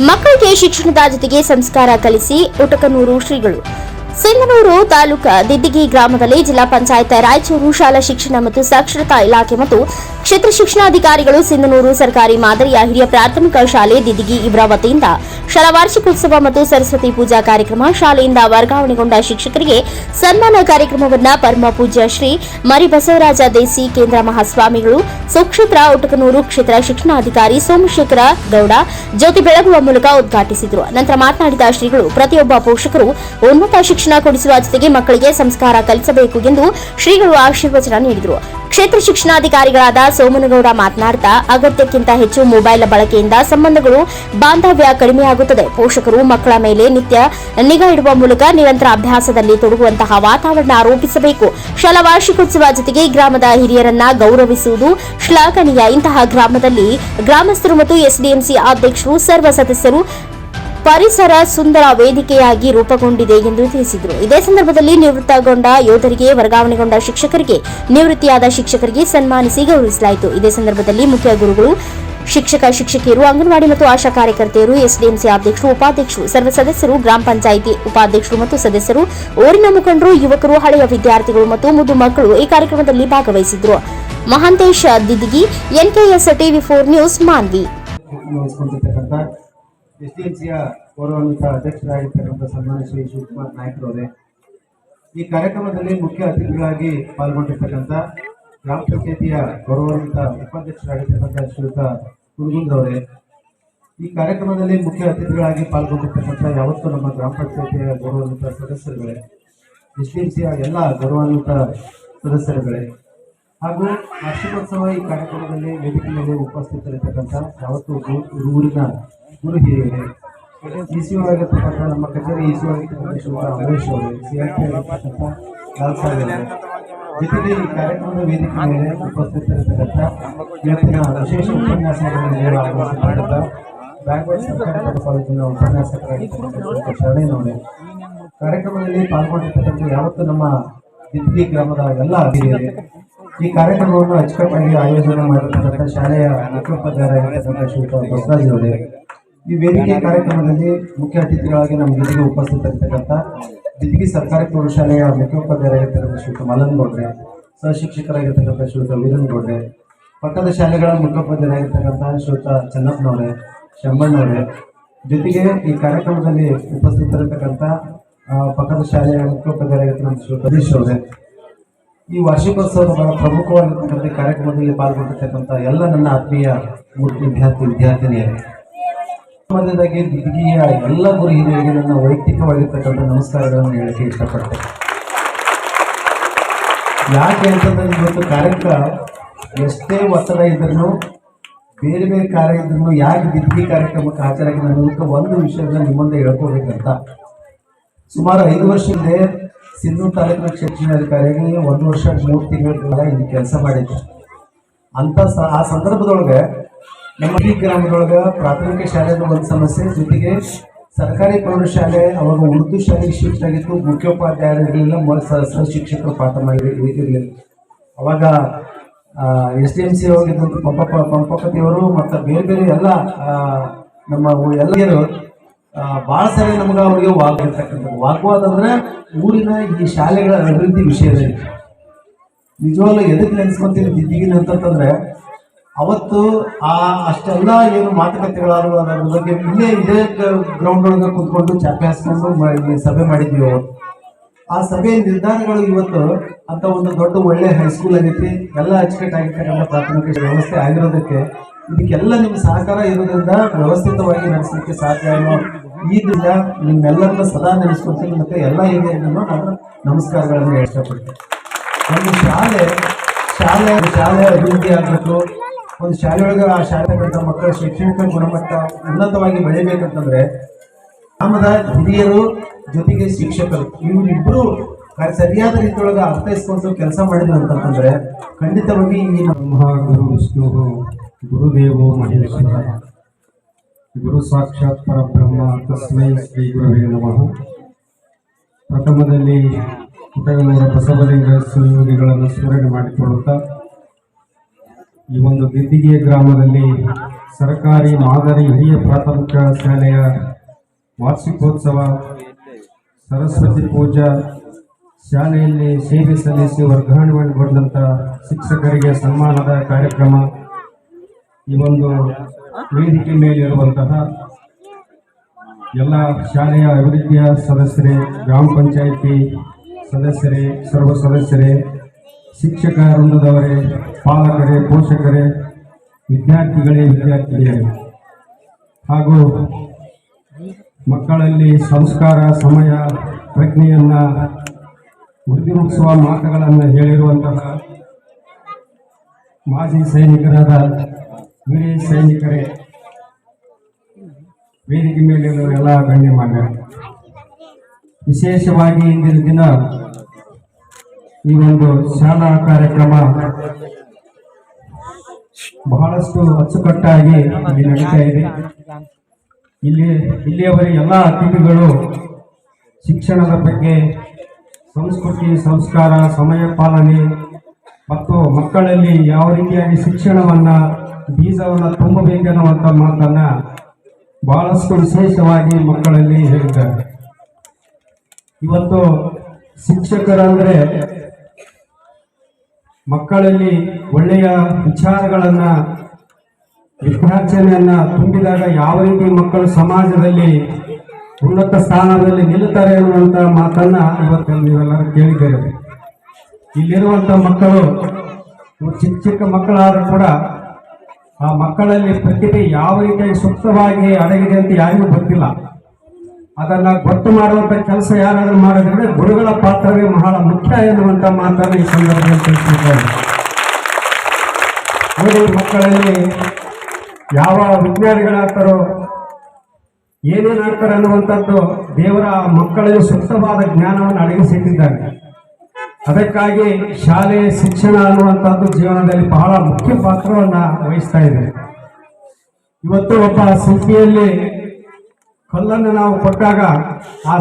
ಮಕ್ಕಳಿಗೆ ಶಿಕ್ಷಣದ ಜೊತೆಗೆ ಸಂಸ್ಕಾರ ಕಲಿಸಿ ಉಟಕನೂರು ಶ್ರೀಗಳು. ಸಿಂಗನೂರು ತಾಲೂಕ ದಿದ್ದಿಗಿ ಗ್ರಾಮದಲ್ಲಿ ಜಿಲ್ಲಾ ಪಂಚಾಯತ್ ರಾಯಚೂರು ಶಾಲಾ ಶಿಕ್ಷಣ ಮತ್ತು ಸಾಕ್ಷರತಾ ಇಲಾಖೆ ಮತ್ತು ಕ್ಷೇತ್ರ ಶಿಕ್ಷಣಾಧಿಕಾರಿಗಳು ಸಿಂಧನೂರು ಸರ್ಕಾರಿ ಮಾದರಿಯ ಹಿರಿಯ ಪ್ರಾಥಮಿಕ ಶಾಲೆ ದಿದ್ದಿಗಿ ಇಬ್ರ ವತಿಯಿಂದ ಶಾಲಾ ವಾರ್ಷಿಕೋತ್ಸವ ಮತ್ತು ಸರಸ್ವತಿ ಪೂಜಾ ಕಾರ್ಯಕ್ರಮ ಶಾಲೆಯಿಂದ ವರ್ಗಾವಣೆಗೊಂಡ ಶಿಕ್ಷಕರಿಗೆ ಸನ್ಮಾನ ಕಾರ್ಯಕ್ರಮವನ್ನ ಪರಮ ಪೂಜ್ಯ ಶ್ರೀ ಮರಿ ಬಸವರಾಜ ದೇಸಿ ಕೇಂದ್ರ ಮಹಾಸ್ವಾಮಿಗಳು ಸುಕ್ಷೇತ್ರ ಒಟಕನೂರು ಕ್ಷೇತ್ರ ಶಿಕ್ಷಣಾಧಿಕಾರಿ ಸೋಮಶೇಖರ ಗೌಡ ಜ್ಯೋತಿ ಬೆಳಗುವ ಮೂಲಕ ಉದ್ಘಾಟಿಸಿದರು. ನಂತರ ಮಾತನಾಡಿದ ಶ್ರೀಗಳು, ಪ್ರತಿಯೊಬ್ಬ ಪೋಷಕರು ಉನ್ನತ ಶಿಕ್ಷಣ ಕೊಡಿಸುವ ಜೊತೆಗೆ ಮಕ್ಕಳಿಗೆ ಸಂಸ್ಕಾರ ಕಲಿಸಬೇಕು ಎಂದು ಶ್ರೀಗಳು ಆಶೀರ್ವಚನ ನೀಡಿದರು. ಕ್ಷೇತ್ರ ಶಿಕ್ಷಣಾಧಿಕಾರಿಗಳಾದ ಸೋಮನಗೌಡ ಮಾತನಾಡ್ತಾ, ಅಗತ್ಯಕ್ಕಿಂತ ಹೆಚ್ಚು ಮೊಬೈಲ್ ಬಳಕೆಯಿಂದ ಸಂಬಂಧಗಳು ಬಾಂಧವ್ಯ ಕಡಿಮೆಯಾಗುತ್ತದೆ. ಪೋಷಕರು ಮಕ್ಕಳ ಮೇಲೆ ನಿತ್ಯ ನಿಗಾ ಇಡುವ ಮೂಲಕ ನಿರಂತರ ಅಭ್ಯಾಸದಲ್ಲಿ ತೊಡಗುವಂತಹ ವಾತಾವರಣ ರೂಪಿಸಬೇಕು. ಶಾಲಾ ವಾರ್ಷಿಕೋತ್ಸವ ಜೊತೆಗೆ ಗ್ರಾಮದ ಹಿರಿಯರನ್ನ ಗೌರವಿಸುವುದು ಶ್ಲಾಘನೀಯ. ಇಂತಹ ಗ್ರಾಮದಲ್ಲಿ ಗ್ರಾಮಸ್ಥರು ಮತ್ತು ಎಸ್ಡಿಎಂಸಿ ಅಧ್ಯಕ್ಷರು, ಸರ್ವ ಸದಸ್ಯರು ಪರಿಸರ ಸುಂದರ ವೇದಿಕೆಯಾಗಿ ರೂಪುಗೊಂಡಿದೆ ಎಂದು ತಿಳಿಸಿದರು. ಇದೇ ಸಂದರ್ಭದಲ್ಲಿ ನಿವೃತ್ತಗೊಂಡ ಯೋಧರಿಗೆ, ವರ್ಗಾವಣೆಗೊಂಡ ಶಿಕ್ಷಕರಿಗೆ, ನಿವೃತ್ತಿಯಾದ ಶಿಕ್ಷಕರಿಗೆ ಸನ್ಮಾನಿಸಿ ಗೌರವಿಸಲಾಯಿತು. ಇದೇ ಸಂದರ್ಭದಲ್ಲಿ ಮುಖ್ಯ ಗುರುಗಳು, ಶಿಕ್ಷಕ, ಶಿಕ್ಷಕಿಯರು, ಅಂಗನವಾಡಿ ಮತ್ತು ಆಶಾ ಕಾರ್ಯಕರ್ತೆಯರು, ಎಸ್ಡಿಎಂಸಿ ಅಧ್ಯಕ್ಷರು, ಉಪಾಧ್ಯಕ್ಷರು, ಸರ್ವ ಸದಸ್ಯರು, ಗ್ರಾಮ ಪಂಚಾಯಿತಿ ಉಪಾಧ್ಯಕ್ಷರು ಮತ್ತು ಸದಸ್ಯರು, ಊರಿನ ಮುಖಂಡರು, ಯುವಕರು, ಹಳೆಯ ವಿದ್ಯಾರ್ಥಿಗಳು ಮತ್ತು ಮುದ್ದು ಮಕ್ಕಳು ಈ ಕಾರ್ಯಕ್ರಮದಲ್ಲಿ ಭಾಗವಹಿಸಿದ್ರು Mahantesh Didigi NKS TV four news, Manvi. ಗೌರವಾನ್ವಿತ ಅಧ್ಯಕ್ಷರಾಗಿರ್ತಕ್ಕಂಥ ಸನ್ಮಾನ ಶ್ರೀ ಶಿವಕುಮಾರ್ ನಾಯ್ಕರವರೇ, ಈ ಕಾರ್ಯಕ್ರಮದಲ್ಲಿ ಮುಖ್ಯ ಅತಿಥಿಗಳಾಗಿ ಪಾಲ್ಗೊಂಡಿರ್ತಕ್ಕಂಥ ಗ್ರಾಮ ಪಂಚಾಯತಿಯ ಗೌರವಾನ್ವಿತ ಉಪಾಧ್ಯಕ್ಷರಾಗಿರ್ತಕ್ಕಂಥ ಶ್ರೀಯುತ ಕುರುಗುಂದವರೇ ಈ ಕಾರ್ಯಕ್ರಮದಲ್ಲಿ ಮುಖ್ಯ ಅತಿಥಿಗಳಾಗಿ ಪಾಲ್ಗೊಂಡಿರ್ತಕ್ಕಂಥ ಯಾವತ್ತೂ ನಮ್ಮ ಗ್ರಾಮ ಪಂಚಾಯತಿಯ ಗೌರವಾನ್ವಿತ ಸದಸ್ಯರುಗಳೇ ಎಸ್ ಎಲ್ಲ ಗೌರವಾನ್ವಿತ ಸದಸ್ಯರುಗಳೇ, ಹಾಗೂ ವಾರ್ಷಿಕೋತ್ಸವ ಈ ಕಾರ್ಯಕ್ರಮದಲ್ಲಿ ವೇದಿಕೆಯಲ್ಲಿ ಉಪಸ್ಥಿತರಿರ್ತಕ್ಕಂಥ ಯಾವತ್ತೂ ಊರಿನ ಗುರು ಹಿರಿಯರೇ ಇಸಿಯು ಆಗಿರ್ತಕ್ಕಂಥ ನಮ್ಮ ಕಚೇರಿ ಅವರು ಸಿ ಅವರು ಜೊತೆಗೆ ಈ ಕಾರ್ಯಕ್ರಮದ ವೇದಿಕೆ ಮೇಲೆ ಉಪಸ್ಥಿತರಿರ್ತಕ್ಕಂಥ ಇವತ್ತಿನ ವಿಶೇಷ ಉಪನ್ಯಾಸಗಳನ್ನು ಕಾರ್ಯಕ್ರಮದಲ್ಲಿ ಪಾಲ್ಗೊಂಡಿರ್ತಕ್ಕಂಥ ಯಾವತ್ತು ನಮ್ಮ ದಿದ್ಗಿ ಗ್ರಾಮದ ಎಲ್ಲ ಹಿರಿಯರೇ, ಈ ಕಾರ್ಯಕ್ರಮವನ್ನು ಅಚ್ಚುಕಟ್ಟಾಗಿ ಆಯೋಜನೆ ಮಾಡಿರ್ತಕ್ಕಂಥ ಶಾಲೆಯ ಮುಖ್ಯೋಪಾಧ್ಯಾಯರಾಗಿರ್ತಕ್ಕಂಥ ಶ್ರೀಯುತ ಬಸವರಾಜ್ ಅವರೇ ಈ ವೇದಿಕೆ ಕಾರ್ಯಕ್ರಮದಲ್ಲಿ ಮುಖ್ಯ ಅತಿಥಿಗಳಾಗಿ ನಮ್ಮ ಜೊತೆಗೆ ಉಪಸ್ಥಿತರಿರ್ತಕ್ಕಂಥ ದಿದ್ಗಿ ಸರ್ಕಾರಿ ಪ್ರೌಢಶಾಲೆಯ ಮುಖ್ಯೋಪಾಧ್ಯಾಯರಾಗಿರ್ತಕ್ಕಂಥ ಶ್ರೀಯುತ ಮಲನ್ ಗೌಡ್ರೆ, ಸಹಶಿಕ್ಷಕರಾಗಿರ್ತಕ್ಕಂಥ ಶ್ರೀಯುತ ವೀರನ್ ಗೌಡ್ರೆ ಪಕ್ಕದ ಶಾಲೆಗಳ ಮುಖ್ಯೋಪಾಧ್ಯಾಯರಾಗಿರ್ತಕ್ಕಂಥ ಶ್ರೀಯುತ ಚೆನ್ನಪ್ಪನವರೇ ಶಂಬಣ್ಣವರೇ ಜೊತೆಗೆ ಈ ಕಾರ್ಯಕ್ರಮದಲ್ಲಿ ಉಪಸ್ಥಿತರಿರ್ತಕ್ಕಂಥ ಪಕ್ಕದ ಶಾಲೆಯ ಮುಖ್ಯೋಪಾಧ್ಯಾಯರಾಗಿರ್ತಕ್ಕಂಥ ಶ್ರೀಯುತ ಹರೀಶ್ ಅವರೇ. ಈ ವಾರ್ಷಿಕೋತ್ಸವದ ಬಹಳ ಪ್ರಮುಖವಾಗಿರ್ತಕ್ಕಂಥ ಕಾರ್ಯಕ್ರಮದಲ್ಲಿ ಪಾಲ್ಗೊಂಡಿರ್ತಕ್ಕಂಥ ಎಲ್ಲ ನನ್ನ ಆತ್ಮೀಯ ವಿದ್ಯಾರ್ಥಿ ವಿದ್ಯಾರ್ಥಿನಿಯರೇ ಮೊದಲನೇದಾಗಿ ದುರ್ಗಿಯ ಎಲ್ಲ ಗುರು ಹಿರಿಯರಿಗೆ ನನ್ನ ವೈಯಕ್ತಿಕವಾಗಿರ್ತಕ್ಕಂಥ ನಮಸ್ಕಾರಗಳನ್ನು ಹೇಳಕ್ಕೆ ಇಷ್ಟಪಡ್ತೇನೆ. ಯಾಕೆ ಅಂತಂದ್ರೆ ಇವತ್ತು ಕಾರ್ಯಕ್ಕ ಎಷ್ಟೇ ಒತ್ತಡ ಇದ್ರೂ ಬೇರೆ ಬೇರೆ ಕಾರ್ಯ ಇದ್ರೂ ಯಾಕೆ ದಿಗ್ಗಿ ಕಾರ್ಯಕ್ರಮಕ್ಕೆ ಹಾಜರಾಗಿ ಮೂಲಕ ಒಂದು ವಿಷಯದ ನಿಮ್ಮ ಮುಂದೆ ಹೇಳ್ಕೋಬೇಕಂತ ಸುಮಾರು ಐದು ವರ್ಷ ಹಿಂದೆ ಸಿಂಧೂ ತಾಲೂಕಿನ ಶಿಕ್ಷಣಾಧಿಕಾರಿಯಾಗಿ ಒಂದು ವರ್ಷ ಮೂರು ತಿಂಗಳ ಕಾಲ ಇಲ್ಲಿ ಕೆಲಸ ಮಾಡಿದ್ದೆ. ಅಂತ ಆ ಸಂದರ್ಭದೊಳಗೆ ನಮ್ಮ ಈ ಗ್ರಾಮದೊಳಗೆ ಪ್ರಾಥಮಿಕ ಶಾಲೆದ ಒಂದು ಸಮಸ್ಯೆ, ಜೊತೆಗೆ ಸರ್ಕಾರಿ ಪ್ರೌಢಶಾಲೆ ಅವಾಗ ಉರ್ದು ಶಾಲೆ ಶಿಫ್ಟ್ ಆಗಿತ್ತು ಮುಖ್ಯೋಪಾಧ್ಯಾಯರು ಇರಲಿಲ್ಲ ಸಹಸ್ರ ಶಿಕ್ಷಕರು ಪಾಠ ಮಾಡಿ ಇರಲಿಲ್ಲ. ಅವಾಗ ಎಸ್ ಡಿ ಎಂ ಸಿ ಹೋಗಿದ್ದಂಥ ಪಂಪ ಪಂಪಪತಿಯವರು ಮತ್ತು ಬೇರೆ ಬೇರೆ ಎಲ್ಲ ನಮ್ಮ ಎಲ್ಲರೂ ಭಾಳ ಸರಿ ನಮ್ಗೆ ವಾಗ್ ಇರ್ತಕ್ಕಂಥ ವಾಗ್ವಾದ ಅಂದರೆ ಊರಿನ ಈ ಶಾಲೆಗಳ ಅಭಿವೃದ್ಧಿ ವಿಷಯದಲ್ಲಿ. ನಿಜವಾಗ್ಲೂ ಎದಕ್ಕೆ ನೆನೆಸ್ಕೊಂತೀನಿ ದಿದ್ದಿಗಿನ ಅಂತಂದ್ರೆ ಅವತ್ತು ಆ ಅಷ್ಟೆಲ್ಲ ಏನು ಮಾತುಕತೆಗಳಾದ್ರು ಅದರ ಬಗ್ಗೆ ಇಲ್ಲೇ ಇದೇ ಗ್ರೌಂಡ್ ಒಳಗೆ ಕುತ್ಕೊಂಡು ಚರ್ಚೆ ಹಾಸ್ಕೊಂಡು ಸಭೆ ಮಾಡಿದ್ವಿ ಆ ಸಭೆಯ ನಿರ್ಧಾರಗಳು ಇವತ್ತು ಅಂತ ಒಂದು ದೊಡ್ಡ ಒಳ್ಳೆ ಹೈಸ್ಕೂಲ್ ಆಗೈತಿ, ಎಲ್ಲ ಅಚ್ಚುಕಟ್ಟಾಗಿರ್ತಕ್ಕಂಥ ಪ್ರಾಥಮಿಕ ವ್ಯವಸ್ಥೆ ಆಗಿರೋದಕ್ಕೆ. ಇದಕ್ಕೆಲ್ಲ ನಿಮ್ಮ ಸಹಕಾರ ಇರೋದ್ರಿಂದ ವ್ಯವಸ್ಥಿತವಾಗಿ ನಡೆಸಲಿಕ್ಕೆ ಸಾಧ್ಯ ಅನ್ನೋ ಈ ದಿನ ನಿಮ್ಮೆಲ್ಲರನ್ನ ಸದಾ ನೆನೆಸ್ಕೊಳ್ತೀನಿ ಮತ್ತೆ ಎಲ್ಲ ಹಿರಿಯರನ್ನು ನಾನು ನಮಸ್ಕಾರಗಳನ್ನು ಇಷ್ಟಪಡ್ತೀನಿ ಒಂದು ಶಾಲೆ ಶಾಲೆ ಶಾಲೆ ಅಭಿವೃದ್ಧಿ ಆಗಬೇಕು. ಒಂದು ಶಾಲೆ ಒಳಗೆ ಆ ಶಾಲೆ ಮಕ್ಕಳ ಶೈಕ್ಷಣಿಕ ಗುಣಮಟ್ಟ ಉನ್ನತವಾಗಿ ಬೆಳಿಬೇಕಂತಂದ್ರೆ ಗ್ರಾಮದ ಹಿರಿಯರು ಜೊತೆಗೆ ಶಿಕ್ಷಕರು, ಇವರಿಬ್ರು ಸರಿಯಾದ ರೀತಿಯೊಳಗೆ ಅರ್ಥೈಸ್ಕೊಂಡು ಕೆಲಸ ಮಾಡಿದ್ರು ಅಂತಂತಂದ್ರೆ ಖಂಡಿತವಾಗಿ ಈ ಬ್ರಹ್ಮ, ಗುರು, ವಿಷ್ಣು, ಗುರುದೇವೋ, ಮಹೇಶ್ವರ. ಗುರು ಸಾಕ್ಷಾತ್ ಪರಬ್ರಹ್ಮ ತಸ್ಮೈ ಶ್ರೀ ಗುರುವೇ ನಮಃ. ಪ್ರಥಮದಲ್ಲಿ ಪುಟಗನೂರ ಬಸವಲಿಂಗ ಸಂಯೋಗಿಗಳನ್ನು ಸ್ಮರಣೆ ಮಾಡಿಕೊಳ್ಳುತ್ತಾ ಈ ಒಂದು ಬಿದ್ದಿಗೆಯ ಗ್ರಾಮದಲ್ಲಿ ಸರ್ಕಾರಿ ಮಾದರಿ ಹಿರಿಯ ಪ್ರಾಥಮಿಕ ಶಾಲೆಯ ವಾರ್ಷಿಕೋತ್ಸವ, ಸರಸ್ವತಿ ಪೂಜಾ ಶಾಲೆಯಲ್ಲಿ ಸೇವೆ ಸಲ್ಲಿಸಿ ಮಾಡಿಕೊಂಡಂಥ ಶಿಕ್ಷಕರಿಗೆ ಸನ್ಮಾನದ ಕಾರ್ಯಕ್ರಮ. ಈ ಒಂದು ವೇದಿಕೆ ಮೇಲಿರುವಂತಹ ಎಲ್ಲ ಶಾಲೆಯ ಅಭಿವೃದ್ಧಿಯ ಸದಸ್ಯರೇ, ಗ್ರಾಮ ಪಂಚಾಯಿತಿ ಸದಸ್ಯರೇ, ಸರ್ವ ಸದಸ್ಯರೇ ಶಿಕ್ಷಕ ವೃಂದದವರೇ ಪಾಲಕರೇ, ಪೋಷಕರೇ, ವಿದ್ಯಾರ್ಥಿಗಳೇ ವಿದ್ಯಾರ್ಥಿಗಳೇ ಹಾಗೂ ಮಕ್ಕಳಲ್ಲಿ ಸಂಸ್ಕಾರ, ಸಮಯ, ಪ್ರಜ್ಞೆಯನ್ನ ವೃದ್ಧಿಮುಗಿಸುವ ಮಾತುಗಳನ್ನು ಹೇಳಿರುವಂತಹ ಮಾಜಿ ಸೈನಿಕರಾದ ವೀರ ಸೈನಿಕರೇ, ವೇದಿಕೆ ಮೇಲಿರುವ ಎಲ್ಲ ಗಣ್ಯಮಾನ್ಯ ವಿಶೇಷವಾಗಿ ಇಂದಿನ ದಿನ ಈ ಒಂದು ಶಾಲಾ ಕಾರ್ಯಕ್ರಮ ಬಹಳಷ್ಟು ಅಚ್ಚುಕಟ್ಟಾಗಿ ಇಲ್ಲಿ ನಡೀತಾ ಇದೆ. ಇಲ್ಲಿ ಇಲ್ಲಿಯವರೆಗೆ ಎಲ್ಲ ಅತಿಥಿಗಳು ಶಿಕ್ಷಣದ ಬಗ್ಗೆ, ಸಂಸ್ಕೃತಿ, ಸಂಸ್ಕಾರ, ಸಮಯ ಪಾಲನೆ ಮತ್ತು ಮಕ್ಕಳಲ್ಲಿ ಯಾವ ರೀತಿಯಾಗಿ ಶಿಕ್ಷಣವನ್ನು, ಬೀಜವನ್ನು ತುಂಬಬೇಕೆನ್ನುವಂಥ ಮಾತನ್ನ ಬಹಳಷ್ಟು ವಿಶೇಷವಾಗಿ ಮಕ್ಕಳಲ್ಲಿ ಹೇಳಿದ್ದಾರೆ. ಇವತ್ತು ಶಿಕ್ಷಕರಂದ್ರೆ ಮಕ್ಕಳಲ್ಲಿ ಒಳ್ಳೆಯ ವಿಚಾರಗಳನ್ನ ವಿದ್ಯಾರ್ಜನೆಯನ್ನ ತುಂಬಿದಾಗ ಯಾವ ರೀತಿ ಮಕ್ಕಳು ಸಮಾಜದಲ್ಲಿ ಉನ್ನತ ಸ್ಥಾನದಲ್ಲಿ ನಿಲ್ಲುತ್ತಾರೆ ಅನ್ನುವಂತ ಮಾತನ್ನ ಇವತ್ತು ನೀವೆಲ್ಲರೂ ಕೇಳಿದ್ದೇವೆ ಇಲ್ಲಿರುವಂತ ಮಕ್ಕಳು ಚಿಕ್ಕ ಚಿಕ್ಕ ಮಕ್ಕಳಾದರೂ ಕೂಡ ಆ ಮಕ್ಕಳಲ್ಲಿ ಪ್ರತಿಭೆ ಯಾವ ರೀತಿಯಾಗಿ ಸೂಕ್ತವಾಗಿ ಅಡಗಿದೆ ಅಂತ ಯಾರಿಗೂ ಗೊತ್ತಿಲ್ಲ. ಅದನ್ನ ಗೊತ್ತು ಮಾಡುವಂತ ಕೆಲಸ ಯಾರಾದರೂ ಮಾಡಿದ್ರೆ ಗುರುಗಳ ಪಾತ್ರವೇ ಬಹಳ ಮುಖ್ಯ ಎನ್ನುವಂತ ಮಾತನ್ನು ಈ ಸಂದರ್ಭದಲ್ಲಿ ತಿಳಿಸಿದ್ದಾರೆ. ಗುರು ಮಕ್ಕಳಲ್ಲಿ ಯಾವ ವಿಜ್ಞಾನಿಗಳಾಗ್ತಾರೋ, ಏನೇನಾಗ್ತಾರೆ ಅನ್ನುವಂಥದ್ದು ದೇವರ ಮಕ್ಕಳಲ್ಲಿ ಸೂಕ್ತವಾದ ಜ್ಞಾನವನ್ನು ಅಡಗಿಸಿಟ್ಟಿದ್ದಾರೆ ಅದಕ್ಕಾಗಿ ಶಾಲೆ ಶಿಕ್ಷಣ ಅನ್ನುವಂಥದ್ದು ಜೀವನದಲ್ಲಿ ಬಹಳ ಮುಖ್ಯ ಪಾತ್ರವನ್ನು ವಹಿಸ್ತಾ ಇದೆ. ಇವತ್ತು ಒಬ್ಬ ಶಿಲ್ಪಿಯಲ್ಲಿ ಕಲ್ಲನ್ನು ನಾವು ಕೊಟ್ಟಾಗ ಆ